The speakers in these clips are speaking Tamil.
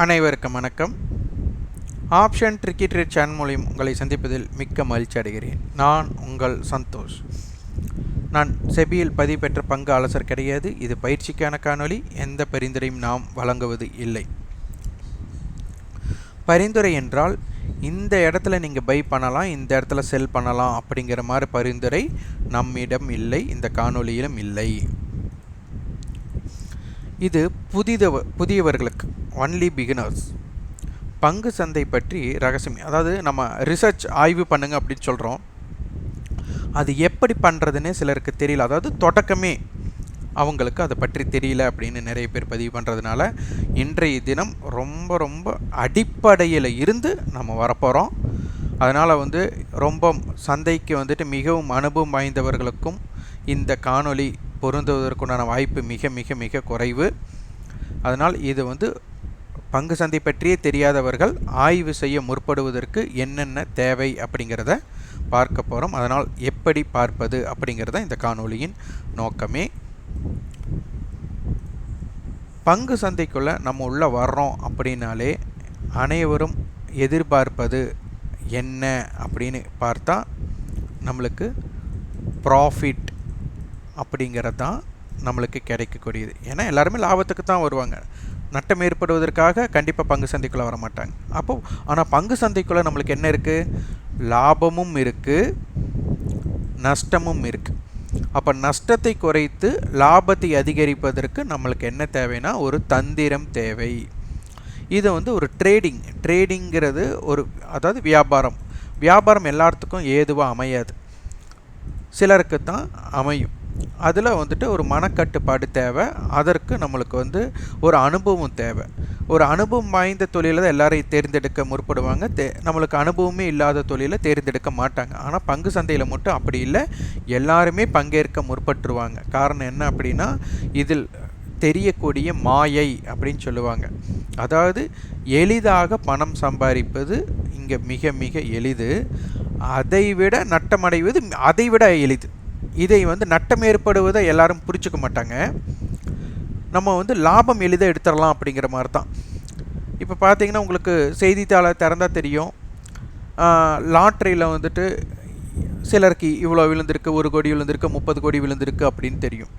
அனைவருக்கும் வணக்கம். ஆப்ஷன் ட்ரிக்கி ட்ரேட் சேனல் மூலியம் உங்களை சந்திப்பதில் மிக்க மகிழ்ச்சி அடைகிறேன். நான் உங்கள் சந்தோஷ். நான் செபியில் பதிவு பெற்ற பங்கு ஆலோசர் கிடையாது. இது பயிற்சிக்கான காணொளி. எந்த பரிந்துரையும் நாம் வழங்குவது இல்லை. பரிந்துரை என்றால் இந்த இடத்துல நீங்கள் பை பண்ணலாம் இந்த இடத்துல செல் பண்ணலாம் அப்படிங்கிற மாதிரி பரிந்துரை நம்மிடம் இல்லை இந்த காணொளியிலும் இல்லை. இது புதிதவ புதியவர்களுக்கு ஒன்லி பிகினர்ஸ் பங்கு சந்தை பற்றி ரகசியம் அதாவது நம்ம ரிசர்ச் ஆய்வு பண்ணுங்க அப்படின்னு சொல்கிறோம் அது எப்படி பண்ணுறதுன்னே சிலருக்கு தெரியல. அதாவது தொடக்கமே அவங்களுக்கு அதை பற்றி தெரியல அப்படின்னு நிறைய பேர் பதிவு பண்ணுறதுனால இன்றைய தினம் ரொம்ப ரொம்ப அடிப்படையில் இருந்து நம்ம வரப்போகிறோம் அதனால் வந்து ரொம்ப சந்தைக்கு வந்துட்டு மிகவும் அனுபவம் வாய்ந்தவர்களுக்கும் இந்த காணொளி பொருந்துவதற்குண்டான வாய்ப்பு மிக மிக மிக குறைவு. அதனால் இது வந்து பங்கு சந்தை பற்றியே தெரியாதவர்கள் ஆய்வு செய்ய முற்படுவதற்கு என்னென்ன தேவை அப்படிங்கிறத பார்க்க போகிறோம் அதனால் எப்படி பார்ப்பது அப்படிங்கிறத இந்த காணொளியின் நோக்கமே. பங்கு சந்தைக்குள்ளே நம்ம உள்ளே வர்றோம் அப்படின்னாலே அனைவரும் எதிர்பார்ப்பது என்ன அப்படின்னு பார்த்தா நம்மளுக்கு ப்ராஃபிட் அப்படிங்கிறது தான் நம்மளுக்கு கிடைக்கக்கூடியது. ஏன்னா எல்லாருமே லாபத்துக்கு தான் வருவாங்க. நட்டம் ஏற்படுவதற்காக கண்டிப்பாக பங்கு சந்தைக்குள்ளே வர மாட்டாங்க அப்போ ஆனால் பங்கு சந்தைக்குள்ளே நம்மளுக்கு என்ன இருக்குது லாபமும் இருக்குது நஷ்டமும் இருக்குது அப்போ நஷ்டத்தை குறைத்து லாபத்தை அதிகரிப்பதற்கு நம்மளுக்கு என்ன தேவைன்னா ஒரு தந்திரம் தேவை. இது வந்து ஒரு ட்ரேடிங் ட்ரேடிங்கிறது ஒரு அதாவது வியாபாரம். வியாபாரம் எல்லாத்துக்கும் ஏதுவாக அமையாது. சிலருக்கு தான் அமையும். அதில் வந்துட்டு ஒரு மனக்கட்டுப்பாடு தேவை. அதற்கு நம்மளுக்கு வந்து ஒரு அனுபவம் தேவை. ஒரு அனுபவம் வாய்ந்த தொழிலை தான் எல்லாரையும் தேர்ந்தெடுக்க முற்படுவாங்க. தே நம்மளுக்கு அனுபவமே இல்லாத தொழிலை தேர்ந்தெடுக்க மாட்டாங்க. ஆனால் பங்கு சந்தையில் மட்டும் அப்படி இல்லை. எல்லாருமே பங்கேற்க முற்பட்டுருவாங்க. காரணம் என்ன அப்படின்னா இதில் தெரியக்கூடிய மாயை அப்படின்னு சொல்லுவாங்க. அதாவது எளிதாக பணம் சம்பாதிப்பது இங்கே மிக மிக எளிது. அதைவிட நட்டமடைவது அதைவிட எளிது. இதை வந்து நட்டம் ஏற்படுவதை எல்லாரும் புரிச்சுக்க மாட்டாங்க. நம்ம வந்து லாபம் எளிதாக எடுத்துடலாம் அப்படிங்கிற மாதிரி தான் இப்போ பார்த்தீங்கன்னா உங்களுக்கு செய்தித்தாளை திறந்தால் தெரியும். லாட்ரியில் வந்துட்டு சிலருக்கு இவ்வளோ விழுந்திருக்கு ஒரு கோடி விழுந்திருக்கு முப்பது கோடி விழுந்திருக்கு அப்படின்னு தெரியும்.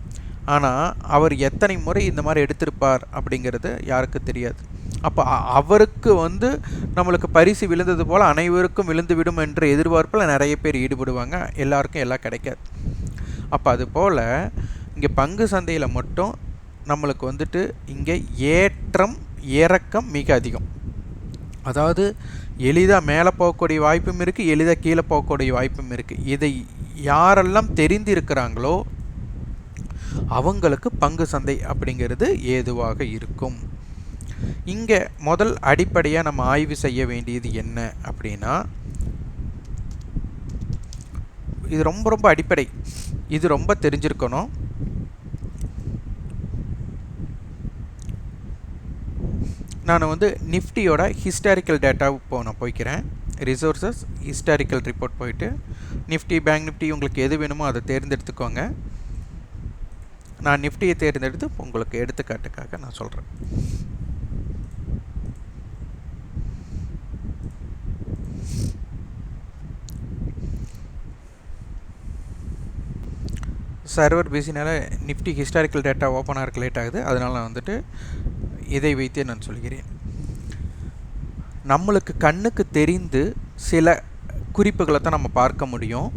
ஆனால் அவர் எத்தனை முறை இந்த மாதிரி எடுத்திருப்பார் அப்படிங்கிறது யாருக்கு தெரியாது. அப்போ அவருக்கு வந்து நம்மளுக்கு பரிசு விழுந்தது போல் அனைவருக்கும் விழுந்து விடும் என்ற எதிர்பார்ப்பில் நிறைய பேர் ஈடுபடுவாங்க. எல்லாருக்கும் எல்லாம் கிடைக்காது. அப்போ அது போல் இங்கே பங்கு சந்தையில் மட்டும் நம்மளுக்கு வந்துட்டு இங்கே ஏற்றம் இறக்கம் மிக அதிகம். அதாவது எளிதாக மேலே போகக்கூடிய வாய்ப்பும் இருக்குது எளிதாக கீழே போகக்கூடிய வாய்ப்பும் இருக்குது இதை யாரெல்லாம் தெரிந்திருக்கிறாங்களோ அவங்களுக்கு பங்கு சந்தை அப்படிங்கிறது ஏதுவாக இருக்கும். இங்கே முதல் அடிப்படையாக நம்ம ஆய்வு செய்ய வேண்டியது என்ன அப்படின்னா இது ரொம்ப ரொம்ப அடிப்படை. இது ரொம்ப தெரிஞ்சிருக்கணும். நான் வந்து நிஃப்டியோட ஹிஸ்டாரிக்கல் டேட்டா இப்போ நான் போய்க்கிறேன். ரிசோர்ஸஸ் ஹிஸ்டாரிக்கல் ரிப்போர்ட் போயிட்டு நிஃப்டி பேங்க் நிஃப்டி உங்களுக்கு எது வேணுமோ அதை தேர்ந்தெடுத்துக்கோங்க. நான் நிஃப்டியை தேர்ந்தெடுத்து உங்களுக்கு எடுத்துக்காட்டுக்காக நான் சொல்கிறேன் சர்வர் பிஸினால் நிஃப்டி ஹிஸ்டாரிக்கல் டேட்டா ஓப்பன் ஆகிறக்கு லேட் ஆகுது. அதனால் நான் வந்துட்டு இதை வைத்தே நான் சொல்கிறேன். நம்மளுக்கு கண்ணுக்கு தெரிந்து சில குறிப்புகளை தான் நம்ம பார்க்க முடியும்.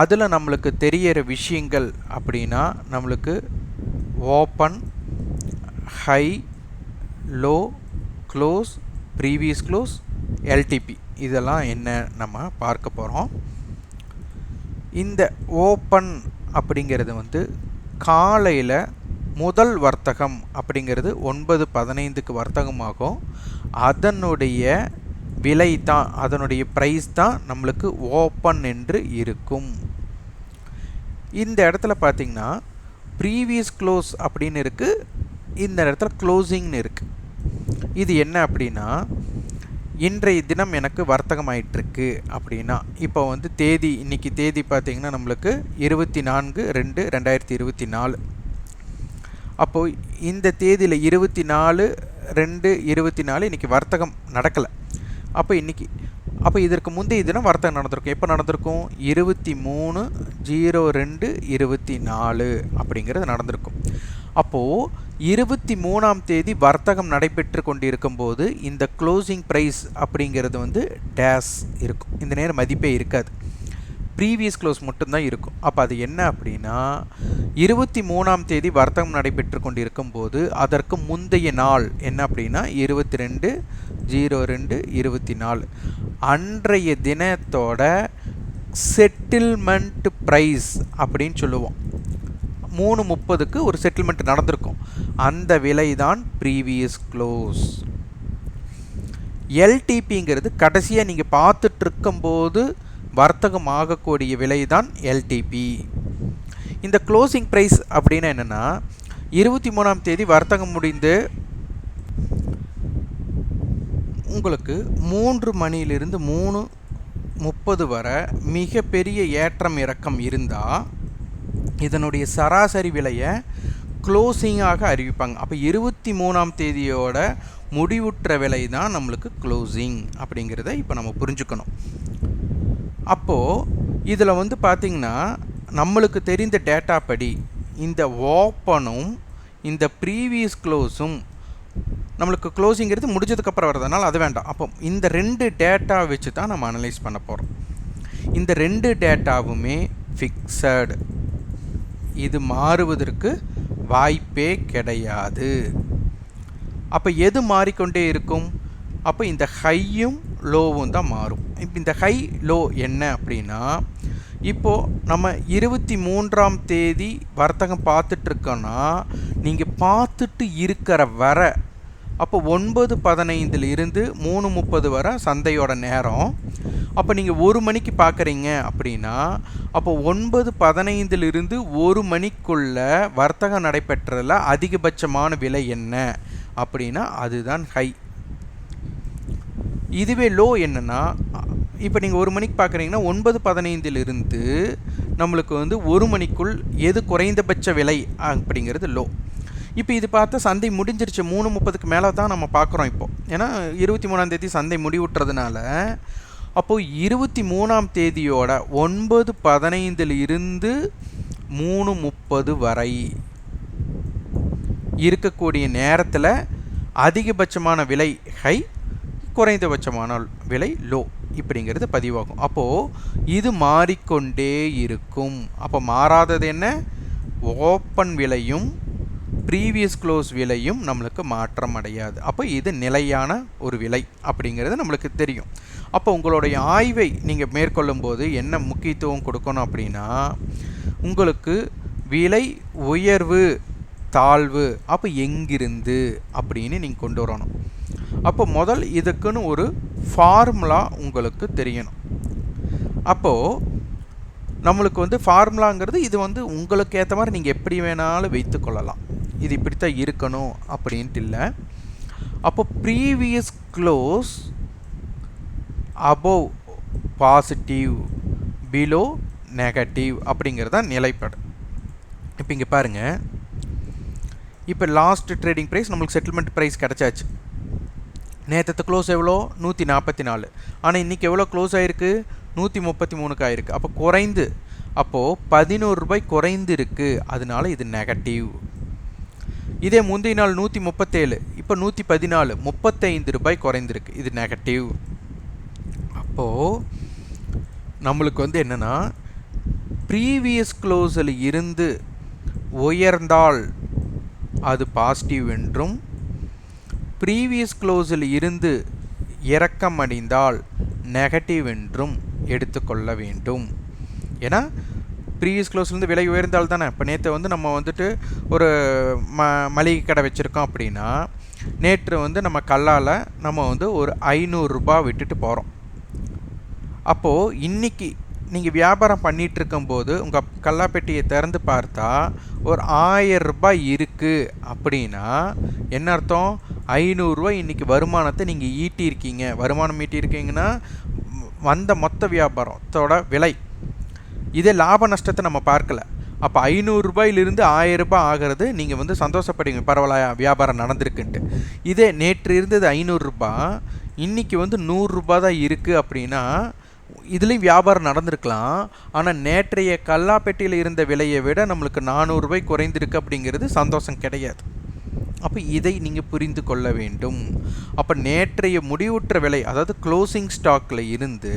அதில் நம்மளுக்கு தெரியிற விஷயங்கள் அப்படின்னா நம்மளுக்கு open high low close previous close LTP இதெல்லாம் என்ன நம்ம பார்க்க போகிறோம் இந்த ஓப்பன் அப்படிங்கிறது வந்து காலையில் முதல் வர்த்தகம் அப்படிங்கிறது ஒன்பது பதினைந்துக்கு வர்த்தகமாகும். அதனுடைய விலை தான் அதனுடைய ப்ரைஸ் தான் நம்மளுக்கு ஓப்பன் என்று இருக்கும். இந்த இடத்துல பார்த்திங்கன்னா ப்ரீவியஸ் க்ளோஸ் அப்படின்னு இருக்குது இந்த இடத்துல க்ளோசிங்னு இருக்குது இது என்ன அப்படின்னா இன்றைய தினம் எனக்கு வர்த்தகம் ஆயிட்டிருக்கு அப்படின்னா இப்போ வந்து தேதி இன்றைக்கி தேதி பார்த்திங்கன்னா நம்மளுக்கு இருபத்தி நான்கு ரெண்டு ரெண்டாயிரத்தி இருபத்தி நாலு. அப்போது இந்த தேதியில் இருபத்தி நாலு ரெண்டு இருபத்தி நாலு இன்றைக்கி வர்த்தகம் நடக்கலை. அப்போ இன்றைக்கி அப்போ இதற்கு முந்தைய தினம் வர்த்தகம் நடந்திருக்கும். எப்போ நடந்திருக்கும்? இருபத்தி மூணு ஜீரோ ரெண்டு இருபத்தி நாலு அப்படிங்கிறது நடந்திருக்கும். அப்போது இருபத்தி மூணாம் தேதி வர்த்தகம் நடைபெற்று கொண்டிருக்கும் போது இந்த க்ளோசிங் ப்ரைஸ் அப்படிங்கிறது வந்து டேஸ் இருக்கும். இந்த நேரம் மதிப்பே இருக்காது. ப்ரீவியஸ் க்ளோஸ் மட்டும்தான் இருக்கும். அப்போ அது என்ன அப்படின்னா இருபத்தி மூணாம் தேதி வர்த்தகம் நடைபெற்று கொண்டிருக்கும் போது அதற்கு முந்தைய நாள் என்ன அப்படின்னா இருபத்தி ரெண்டு ஜீரோ ரெண்டு இருபத்தி நாலு. அன்றைய தினத்தோட செட்டில்மெண்ட் ப்ரைஸ் அப்படின்னு சொல்லுவோம். மூணு முப்பதுக்கு ஒரு செட்டில்மெண்ட் நடந்திருக்கும். அந்த விலை தான் ப்ரீவியஸ் க்ளோஸ் எல்டிபிங்கிறது கடைசியாக நீங்கள் பார்த்துட்டு இருக்கும்போது வர்த்தகம் ஆகக்கூடிய விலை தான் எல்டிபி இந்த க்ளோசிங் ப்ரைஸ் அப்படின்னா என்னென்னா இருபத்தி மூணாம் தேதி வர்த்தகம் முடிந்து உங்களுக்கு மூன்று மணியிலிருந்து மூணு முப்பது வரை மிகப்பெரிய ஏற்றம் இறக்கம் இருந்தால் இதனுடைய சராசரி விலையை க்ளோசிங்காக அறிவிப்பாங்க. அப்போ இருபத்தி மூணாம் தேதியோட முடிவுற்ற விலை தான் நம்மளுக்கு க்ளோசிங் அப்படிங்கிறத இப்போ நம்ம புரிஞ்சுக்கணும். அப்போது இதில் வந்து பார்த்திங்கன்னா நம்மளுக்கு தெரிந்த டேட்டா படி இந்த ஓப்பனும் இந்த ப்ரீவியஸ் க்ளோஸும் நம்மளுக்கு க்ளோஸிங்கிறது முடிஞ்சதுக்கப்புறம் வரதுனால அது வேண்டாம். அப்போ இந்த ரெண்டு டேட்டா வச்சு தான் நம்ம அனலைஸ் பண்ண போகிறோம் இந்த ரெண்டு டேட்டாவுமே ஃபிக்ஸடு இது மாறுவதற்கு வாய்ப்பே கிடையாது. அப்போ எது மாறிக்கொண்டே இருக்கும்? அப்போ இந்த ஹையும் லோவும் தான் மாறும். இப்போ இந்த ஹை லோ என்ன அப்படின்னா இப்போது நம்ம இருபத்தி மூன்றாம் தேதி வர்த்தகம் பார்த்துட்ருக்கோன்னா நீங்கள் பார்த்துட்டு இருக்கிற வர அப்போ ஒன்பது பதினைந்தில் இருந்து மூணு முப்பது வரை சந்தையோட நேரம் அப்போ நீங்கள் ஒரு மணிக்கு பார்க்குறீங்க அப்படின்னா அப்போ ஒன்பது பதினைந்திலிருந்து ஒரு மணிக்குள்ள வர்த்தகம் நடைபெற்றதில் அதிகபட்சமான விலை என்ன? அப்படின்னா அதுதான் ஹை. இதுவே லோ என்னென்னா இப்போ நீங்கள் ஒரு மணிக்கு பார்க்குறீங்கன்னா ஒன்பது பதினைந்திலிருந்து நம்மளுக்கு வந்து ஒரு மணிக்குள் எது குறைந்தபட்ச விலை அப்படிங்கிறது லோ. இப்போ இது பார்த்தா சந்தை முடிஞ்சிருச்சு மூணு முப்பதுக்கு மேலே தான் நம்ம பார்க்குறோம் இப்போ. ஏன்னா இருபத்தி மூணாந்தேதி சந்தை முடிவுட்டுறதுனால அப்போது இருபத்தி மூணாம் தேதியோட ஒன்பது பதினைந்தில் இருந்து மூணு முப்பது வரை இருக்கக்கூடிய நேரத்தில் அதிகபட்சமான விலை ஹை குறைந்தபட்சமான விலை லோ இப்படிங்கிறது பதிவாகும். அப்போது இது மாறிக்கொண்டே இருக்கும். அப்போ மாறாதது என்ன? ஓப்பன் விலையும் ப்ரீவியஸ் க்ளோஸ் விலையும் நம்மளுக்கு மாற்றம் அடையாது அப்போ இது நிலையான ஒரு விலை அப்படிங்கிறது நம்மளுக்கு தெரியும். அப்போ உங்களுடைய ஆய்வை நீங்கள் மேற்கொள்ளும் போது என்ன முக்கியத்துவம் கொடுக்கணும் அப்படின்னா உங்களுக்கு விலை உயர்வு தாழ்வு அப்போ எங்கிருந்து அப்படின்னு நீங்கள் கொண்டு வரணும். அப்போ முதல் இதுக்குன்னு ஒரு ஃபார்முலா உங்களுக்கு தெரியணும். அப்போது நம்மளுக்கு வந்து ஃபார்முலாங்கிறது இது வந்து உங்களுக்கு ஏற்ற மாதிரி நீங்கள் எப்படி வேணாலும் வைத்து கொள்ளலாம். இது இப்படித்தான் இருக்கணும் அப்படின்ட்டு இல்லை. அப்போ previous close above positive below negative அப்படிங்கிறது தான் நிலைப்பாடு. இப்போ இங்கே பாருங்கள் இப்போ லாஸ்ட் ட்ரேடிங் ப்ரைஸ் நம்மளுக்கு செட்டில்மெண்ட் ப்ரைஸ் கிடச்சாச்சு. நேற்று க்ளோஸ் எவ்வளோ? நூற்றி நாற்பத்தி நாலு ஆனால் இன்றைக்கி எவ்வளோ க்ளோஸ் ஆகிருக்கு நூற்றி முப்பத்தி மூணுக்கு ஆயிருக்கு. அப்போ குறைந்து அப்போது பதினோரு ரூபாய் குறைந்து இருக்குது அதனால இது நெகட்டிவ் இதே முந்தைய நாள் நூற்றி முப்பத்தேழு இப்போ நூற்றி பதினாலு முப்பத்தைந்து ரூபாய் குறைந்திருக்கு. இது நெகட்டிவ் அப்போது நம்மளுக்கு வந்து என்னென்னா ப்ரீவியஸ் க்ளோஸில் இருந்து உயர்ந்தால் அது பாசிட்டிவ் என்றும் ப்ரீவியஸ் க்ளோஸில் இருந்து இறக்கம் அடைந்தால் நெகட்டிவ் என்றும் எடுத்துக்கொள்ள வேண்டும். ஏன்னா ப்ரீவியஸ் க்ளோஸ்லேருந்து விலை உயர்ந்தால் தானே? இப்போ நேற்று வந்து நம்ம வந்துட்டு ஒரு ம மளிகை கடை வச்சுருக்கோம் அப்படின்னா நேற்று வந்து நம்ம கல்லால் நம்ம வந்து ஒரு ஐநூறுரூபா விட்டுட்டு போகிறோம். அப்போது இன்றைக்கி நீங்கள் வியாபாரம் பண்ணிகிட்டு இருக்கும்போது உங்கள் கல்லாப்பெட்டியை திறந்து பார்த்தா ஒரு ஆயிரம் ரூபாய் இருக்குது அப்படின்னா என்ன அர்த்தம்? ஐநூறுரூவா இன்றைக்கி வருமானத்தை நீங்கள் ஈட்டியிருக்கீங்க. வருமானம் ஈட்டியிருக்கீங்கன்னா வந்த மொத்த வியாபாரத்தோட விலை இதே லாப நஷ்டத்தை நம்ம பார்க்கல. அப்போ ஐநூறுரூபாயிலிருந்து ஆயிரரூபா ஆகிறது நீங்கள் வந்து சந்தோஷப்படுவீங்க பரவாயில்ல வியாபாரம் நடந்திருக்குன்ட்டு. இதே நேற்று இருந்தது ஐநூறுரூபா இன்றைக்கி வந்து நூறுரூபா தான் இருக்குது அப்படின்னா இதுலேயும் வியாபாரம் நடந்திருக்கலாம். ஆனால் நேற்றைய கல்லாப்பேட்டையில் இருந்த விலையை விட நம்மளுக்கு நானூறுரூபாய் குறைந்திருக்கு அப்படிங்கிறது சந்தோஷம் கிடையாது. அப்போ இதை நீங்கள் புரிந்து கொள்ள வேண்டும். அப்போ நேற்றைய முடிவுற்ற விலை அதாவது க்ளோசிங் ஸ்டாக்கில் இருந்து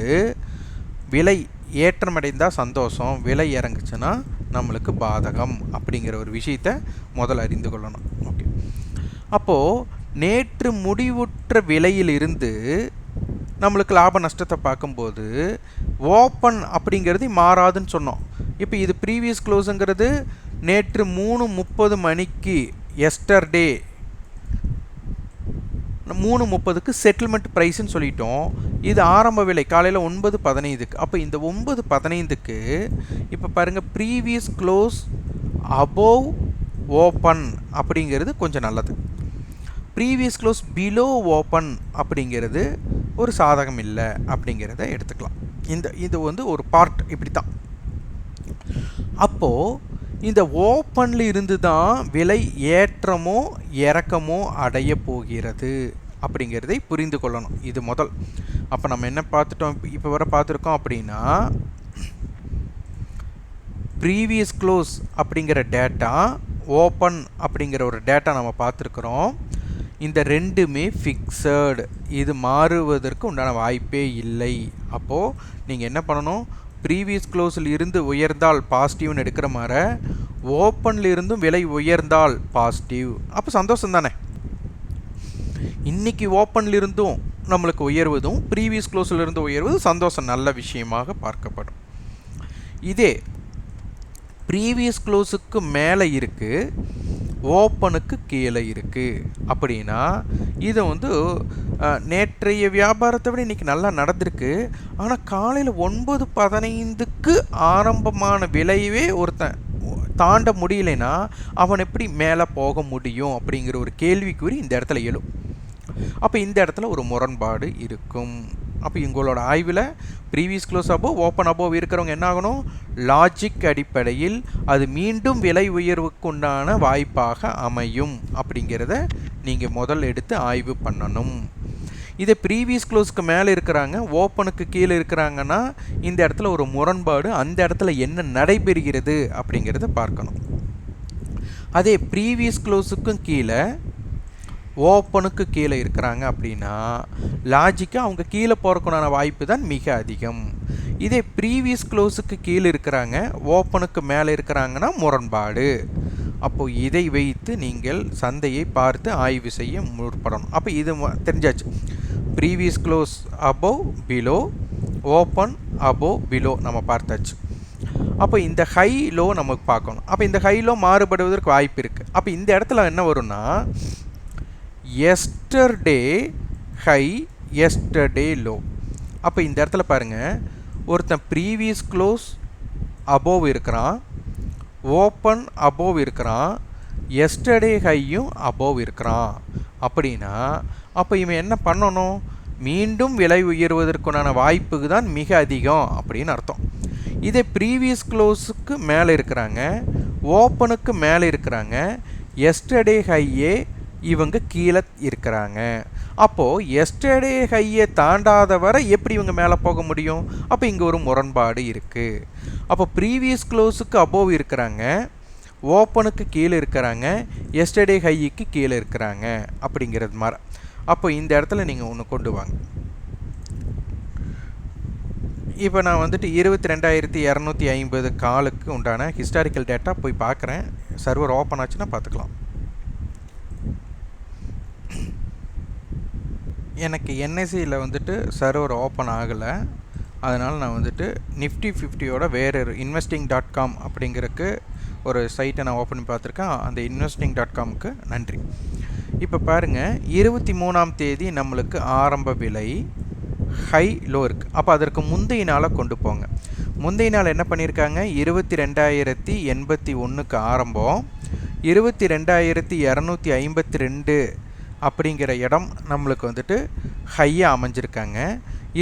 விலை ஏற்றமடைந்தால் சந்தோஷம் விலை இறங்குச்சுன்னா நம்மளுக்கு பாதகம் அப்படிங்கிற ஒரு விஷயத்தை முதல்ல அறிந்து கொள்ளணும். ஓகே. அப்போது நேற்று முடிவுற்ற விலையிலிருந்து நம்மளுக்கு லாப நஷ்டத்தை பார்க்கும்போது ஓப்பன் அப்படிங்கிறது மாறாதுன்னு சொன்னோம். இப்போ இது ப்ரீவியஸ் க்ளோஸுங்கிறது நேற்று மூணு முப்பது மணிக்கு எஸ்டர்டே மூணு முப்பதுக்கு செட்டில்மெண்ட் ப்ரைஸ்ன்னு சொல்லிட்டோம். இது ஆரம்ப விலை காலையில் ஒன்பது பதினைந்துக்கு. அப்போ இந்த ஒன்பது பதினைந்துக்கு இப்போ பாருங்கள் ப்ரீவியஸ் க்ளோஸ் அபோவ் ஓப்பன் அப்படிங்கிறது கொஞ்சம் நல்லது. ப்ரீவியஸ் க்ளோஸ் பிலோ ஓப்பன் அப்படிங்கிறது ஒரு சாதகம் இல்லை அப்படிங்கிறத எடுத்துக்கலாம். இந்த இது வந்து ஒரு பார்ட் இப்படி தான் அப்போது இந்த ஓப்பனில் இருந்து தான் விலை ஏற்றமோ இறக்கமோ அடைய போகிறது அப்படிங்கிறதை புரிந்து கொள்ளணும். இது முதல். அப்போ நம்ம என்ன பார்த்துட்டோம்? இப்போ வர பார்த்துருக்கோம் அப்படின்னா ப்ரீவியஸ் க்ளோஸ் அப்படிங்கிற டேட்டா ஓப்பன் அப்படிங்கிற ஒரு டேட்டா நம்ம பார்த்துருக்குறோம். இந்த ரெண்டுமே ஃபிக்ஸடு இது மாறுவதற்கு உண்டான வாய்ப்பே இல்லை. அப்போது நீங்கள் என்ன பண்ணணும்? ப்ரீவியஸ் க்ளோஸில் இருந்து உயர்ந்தால் பாசிட்டிவ்னு எடுக்கிற மாதிரி ஓப்பனில் இருந்தும் விலை உயர்ந்தால் பாசிட்டிவ் அப்போ சந்தோஷம் தானே இன்றைக்கி ஓப்பனில் இருந்தும் நம்மளுக்கு உயர்வதும் ப்ரீவியஸ் க்ளோஸில் இருந்து உயர்வதும் சந்தோஷம் நல்ல விஷயமாக பார்க்கப்படும். இதே ப்ரீவியஸ் க்ளோஸுக்கு மேலே இருக்குது ஓப்பனுக்கு கீழே இருக்குது அப்படின்னா இதை வந்து நேற்றைய வியாபாரத்தை விட இன்றைக்கி நல்லா நடந்திருக்கு. ஆனால் காலையில் ஒன்பது பதினைந்துக்கு ஆரம்பமான விலையவே ஒருத்தன் தாண்ட முடியலைன்னா அவன் எப்படி மேலே போக முடியும் அப்படிங்கிற ஒரு கேள்விக்குறி இந்த இடத்துல எழும். அப்போ இந்த இடத்துல ஒரு முரண்பாடு இருக்கும். அப்போ எங்களோட ஆய்வில் previous close above open above இருக்கிறவங்க என்ன ஆகணும்? லாஜிக் அடிப்படையில் அது மீண்டும் விலை உயர்வுக்கு உண்டான வாய்ப்பாக அமையும் அப்படிங்கிறத நீங்கள் முதல் எடுத்து ஆய்வு பண்ணணும். இதே ப்ரீவியஸ் க்ளோஸ்க்கு மேலே இருக்கிறாங்க ஓப்பனுக்கு கீழே இருக்கிறாங்கன்னா இந்த இடத்துல ஒரு முரண்பாடு அந்த இடத்துல என்ன நடைபெறுகிறது அப்படிங்கிறத பார்க்கணும். அதே ப்ரீவியஸ் க்ளோஸுக்கும் கீழே ஓப்பனுக்கு கீழே இருக்கிறாங்க அப்படின்னா லாஜிக்காக அவங்க கீழே போகிறக்குண்டான வாய்ப்பு தான் மிக அதிகம். இதே ப்ரீவியஸ் க்ளோஸுக்கு கீழே இருக்கிறாங்க ஓப்பனுக்கு மேலே இருக்கிறாங்கன்னா முரண்பாடு. அப்போது இதை வைத்து நீங்கள் சந்தையை பார்த்து ஆய்வு செய்ய முற்படணும். அப்போ இது தெரிஞ்சாச்சு. Previous close above below open above below நம்ம பார்த்தாச்சு. அப்போ இந்த ஹை லோ நமக்கு பார்க்கணும். அப்போ இந்த ஹை லோ மாறுபடுவதற்கு வாய்ப்பு இருக்குது அப்போ இந்த இடத்துல என்ன வரும்னா எஸ்டர்டே ஹை எஸ்டர்டே லோ அப்போ இந்த இடத்துல பாருங்கள் ஒருத்தன் ப்ரீவியஸ் க்ளோஸ் அபோவ் இருக்கிறான் ஓப்பன் அபோவ் இருக்கிறான் எஸ்டர்டே ஹையும் அபோவ் இருக்கிறான். அப்படின்னா அப்போ இவன் என்ன பண்ணணும்? மீண்டும் விலை உயர்வதற்குண்டான வாய்ப்புக்கு தான் மிக அதிகம் அப்படின்னு அர்த்தம். இதே ப்ரீவியஸ் க்ளோஸுக்கு மேலே இருக்கிறாங்க ஓப்பனுக்கு மேலே இருக்கிறாங்க எஸ்டர்டே ஹையே இவங்க கீழே இருக்கிறாங்க. அப்போது எஸ்டர்டே ஹையை தாண்டாத வரை எப்படி இவங்க மேலே போக முடியும்? அப்போ இங்கே ஒரு முரண்பாடு இருக்குது அப்போ ப்ரீவியஸ் க்ளோஸுக்கு அபோவ் இருக்கிறாங்க. ஓப்பனுக்கு கீழே இருக்கிறாங்க. எஸ்டர்டே ஹைக்கு கீழே இருக்கிறாங்க. அப்படிங்கிறது மாதிரி அப்போ இந்த இடத்துல நீங்கள் ஒன்று கொண்டு வாங்க. இப்போ நான் வந்துட்டு இருபத்தி ரெண்டாயிரத்தி இரநூத்தி ஐம்பது காலுக்கு உண்டான ஹிஸ்டாரிக்கல் டேட்டா போய் பார்க்குறேன். சர்வர் ஓப்பன் ஆச்சுன்னா பார்த்துக்கலாம். எனக்கு என்எஸ்சியில் வந்துட்டு சர்வர் ஓப்பன் ஆகலை. அதனால் நான் வந்துட்டு நிஃப்டி ஃபிஃப்டியோட வேறு இன்வெஸ்டிங் டாட் காம் அப்படிங்கிறக்கு ஒரு சைட்டை நான் ஓப்பன் பார்த்துருக்கேன். அந்த இன்வெஸ்டிங் டாட் காமுக்கு நன்றி. இப்போ பாருங்கள் இருபத்தி மூணாம் தேதி நம்மளுக்கு ஆரம்ப விலை ஹை லோ இருக்குது அப்போ அதற்கு முந்தைய நாளை கொண்டு போங்க. முந்தைய நாள் என்ன பண்ணியிருக்காங்க இருபத்தி ரெண்டாயிரத்தி எண்பத்தி ஒன்றுக்கு ஆரம்பம். இருபத்தி ரெண்டாயிரத்தி இரநூத்தி ஐம்பத்தி ரெண்டு அப்படிங்கிற இடம் நம்மளுக்கு வந்துட்டு ஹையாக அமைஞ்சிருக்காங்க.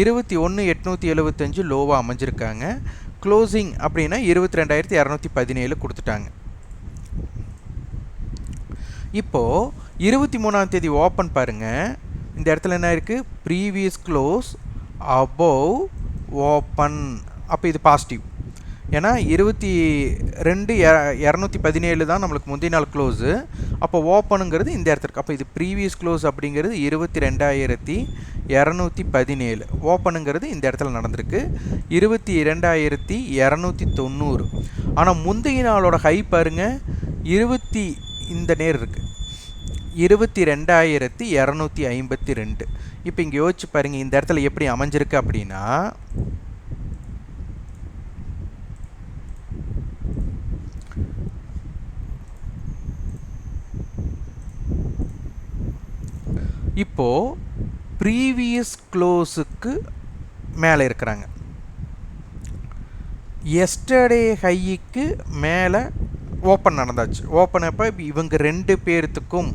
இருபத்தி ஒன்று எட்நூற்றி எழுபத்தஞ்சு லோவாக அமைஞ்சிருக்காங்க. க்ளோசிங் அப்படின்னா இருபத்தி ரெண்டாயிரத்தி இரநூத்தி பதினேழு கொடுத்துட்டாங்க. இப்போது இருபத்தி மூணாம் தேதி ஓப்பன் பாருங்கள் இந்த இடத்துல என்ன இருக்குது ப்ரீவியஸ் க்ளோஸ் அபோவ் ஓப்பன் அப்போ இது பாசிட்டிவ் ஏன்னா இருபத்தி ரெண்டு இரநூத்தி பதினேழு தான் நம்மளுக்கு முந்தைய நாள் க்ளோஸு அப்போ ஓப்பனுங்கிறது இந்த இடத்துக்கு அப்போ இது ப்ரீவியஸ் க்ளோஸ் அப்படிங்கிறது இருபத்தி ரெண்டாயிரத்தி இரநூத்தி பதினேழு. ஓப்பனுங்கிறது இந்த இடத்துல நடந்திருக்கு. இருபத்தி ரெண்டாயிரத்தி இரநூத்தி தொண்ணூறு. ஆனால் முந்தைய நாளோட ஹை பாருங்கள் இருபத்தி இந்த நேர் இருக்குது இருபத்தி ரெண்டாயிரத்தி இரநூத்தி ஐம்பத்தி ரெண்டு. இப்போ இங்கே யோசிச்சு பாருங்கள் இந்த இடத்துல எப்படி அமைஞ்சிருக்கு அப்படின்னா இப்போது ப்ரீவியஸ் க்ளோஸுக்கு மேலே இருக்கிறாங்க. எஸ்டர்டே ஹைக்கு மேலே ஓப்பன் நடந்தாச்சு. ஓப்பன் அப்போ இவங்க ரெண்டு பேர்த்துக்கும்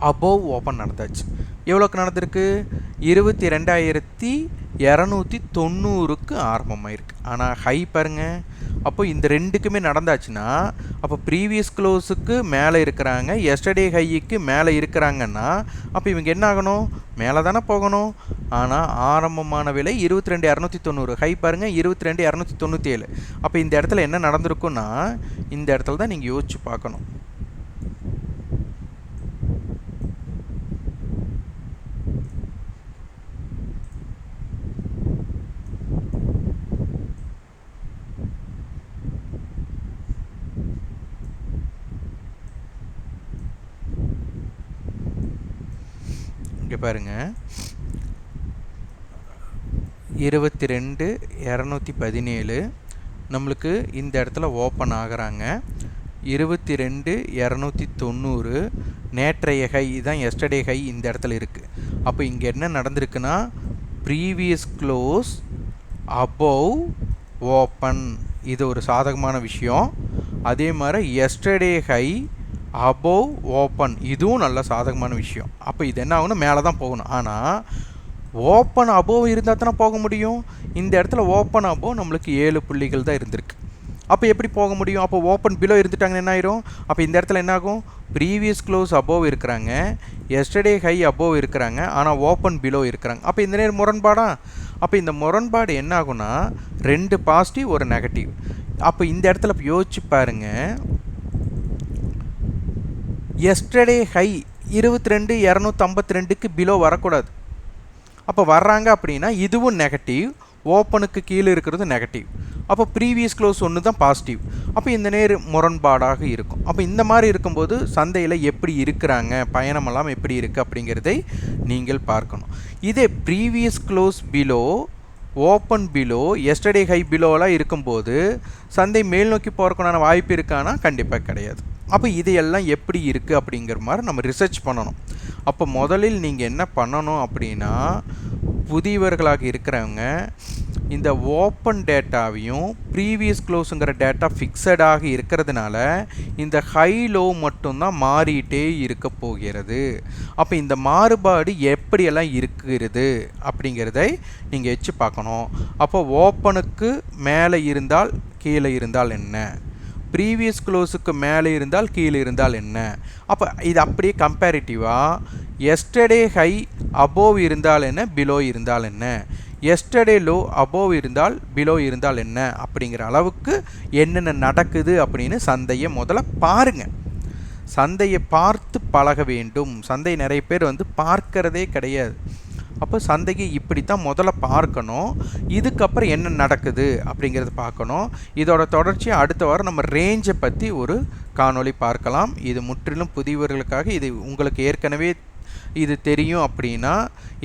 அபோவ் ஓப்பன் நடந்தாச்சு. எவ்வளோக்கு நடந்திருக்கு? இருபத்தி ரெண்டாயிரத்தி இரநூத்தி தொண்ணூறுக்கு ஆரம்பமாயிருக்கு. ஆனால் ஹை பாருங்கள் அப்போ இந்த ரெண்டுக்குமே நடந்தாச்சுன்னா அப்போ ப்ரீவியஸ் க்ளோஸுக்கு மேலே இருக்கிறாங்க எஸ்டர்டே ஹைக்கு மேலே இருக்கிறாங்கன்னா அப்போ இவங்க என்ன ஆகணும்? மேலே தானே போகணும். ஆனால் ஆரம்பமான விலை இருபத்தி ரெண்டு இரநூத்தி தொண்ணூறு ஹை பாருங்கள் இருபத்தி ரெண்டு இரநூத்தி தொண்ணூற்றி ஏழு அப்போ இந்த இடத்துல என்ன நடந்திருக்குன்னா இந்த இடத்துல தான் நீங்கள் யோசிச்சு பார்க்கணும். இங்கே பாருங்கள் இருபத்தி ரெண்டு இரநூத்தி பதினேழு. நம்மளுக்கு இந்த இடத்துல ஓப்பன் ஆகிறாங்க. இருபத்தி ரெண்டு இரநூத்தி தொண்ணூறு. நேற்றைய ஹை தான் எஸ்டர்டே ஹை இந்த இடத்துல இருக்குது அப்போ இங்கே என்ன நடந்திருக்குன்னா ப்ரீவியஸ் க்ளோஸ் அபோவ் ஓப்பன் இது ஒரு சாதகமான விஷயம். அதே மாதிரி எஸ்டர்டே ஹை அபோவ் ஓப்பன் இதுவும் நல்ல சாதகமான விஷயம். அப்போ இது என்ன ஆகணும் மேலே தான் போகணும். ஆனால் ஓப்பன் அபோவ் இருந்தால் தானே போக முடியும்? இந்த இடத்துல ஓப்பன் அபோவ் நம்மளுக்கு ஏழு புள்ளிகள் தான் இருந்திருக்கு. அப்போ எப்படி போக முடியும்? அப்போ ஓப்பன் பிலோ இருந்துட்டாங்கன்னா என்ன ஆயிரும்? அப்போ இந்த இடத்துல என்ன ஆகும்? ப்ரீவியஸ் க்ளோஸ் அபோவ் இருக்கிறாங்க. எஸ்டர்டே ஹை அபோவ் இருக்கிறாங்க. ஆனால் ஓப்பன் பிலோ இருக்கிறாங்க. அப்போ இந்த நேரம் முரண்பாடா? அப்போ இந்த முரண்பாடு என்ன ஆகும்னா ரெண்டு பாசிட்டிவ் ஒரு நெகட்டிவ் அப்போ இந்த இடத்துல யோசிச்சு பாருங்கள் எஸ்டர்டே ஹை இருபத்தி ரெண்டு இரநூத்தம்பத்தி ரெண்டுக்கு பிலோ வரக்கூடாது. அப்போ வர்றாங்க அப்படின்னா இதுவும் நெகட்டிவ் ஓப்பனுக்கு கீழே இருக்கிறது நெகட்டிவ் அப்போ ப்ரீவியஸ் க்ளோஸ் ஒன்று தான் பாசிட்டிவ் அப்போ இந்த நேர் முரண்பாடாக இருக்கும். அப்போ இந்த மாதிரி இருக்கும்போது சந்தையில் எப்படி இருக்கிறாங்க பயணமெல்லாம் எப்படி இருக்குது அப்படிங்கிறதை நீங்கள் பார்க்கணும். இதே previous close below open below yesterday high பிலோலாம் இருக்கும்போது சந்தை மேல் நோக்கி போகிறக்கான வாய்ப்பு இருக்கானா? கண்டிப்பாக கிடையாது. அப்போ இதையெல்லாம் எப்படி இருக்குது அப்படிங்கிற மாதிரி நம்ம ரிசர்ச் பண்ணணும். அப்போ முதலில் நீங்கள் என்ன பண்ணணும் அப்படின்னா புதியவர்களாக இருக்கிறவங்க இந்த ஓப்பன் டேட்டாவையும் ப்ரீவியஸ் க்ளோஸுங்கிற டேட்டா ஃபிக்ஸடாக இருக்கிறதுனால இந்த ஹை லோ மட்டும்தான் மாறிட்டே இருக்க போகிறது. அப்போ இந்த மாறுபாடு எப்படியெல்லாம் இருக்கிறது அப்படிங்கிறதை நீங்கள் வச்சு பார்க்கணும். அப்போ ஓப்பனுக்கு மேலே இருந்தால் கீழே இருந்தால் என்ன? ப்ரீவியஸ் க்ளோஸுக்கு மேலே இருந்தால் கீழே இருந்தால் என்ன? அப்போ இது அப்படியே கம்பேரிட்டிவாக எஸ்டர்டே ஹை அபோவ் இருந்தால் என்ன? பிலோ இருந்தால் என்ன? எஸ்டர்டே லோ அபோவ் இருந்தால் பிலோ இருந்தால் என்ன? அப்படிங்கிற அளவுக்கு என்னென்ன நடக்குது அப்படின்னு சந்தையை முதல்ல பாருங்கள் சந்தையை பார்த்து பழக வேண்டும். சந்தை நிறைய பேர் வந்து பார்க்கிறதே கிடையாது. அப்போ சந்தையை இப்படி தான் முதல்ல பார்க்கணும். இதுக்கப்புறம் என்ன நடக்குது அப்படிங்கிறத பார்க்கணும். இதோட தொடர்ச்சியாக அடுத்த வாரம் நம்ம ரேஞ்சை பற்றி ஒரு காணொளி பார்க்கலாம். இது முற்றிலும் புதியவர்களுக்காக இது உங்களுக்கு ஏற்கனவே இது தெரியும் அப்படின்னா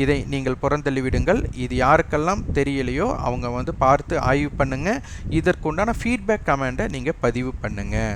இதை நீங்கள் புறந்தள்ளி விடுங்கள். இது யாருக்கெல்லாம் தெரியலையோ அவங்க வந்து பார்த்து ஆய்வு பண்ணுங்கள் இதற்குண்டான ஃபீட்பேக் கமெண்ட்டை நீங்கள் பதிவு பண்ணுங்கள்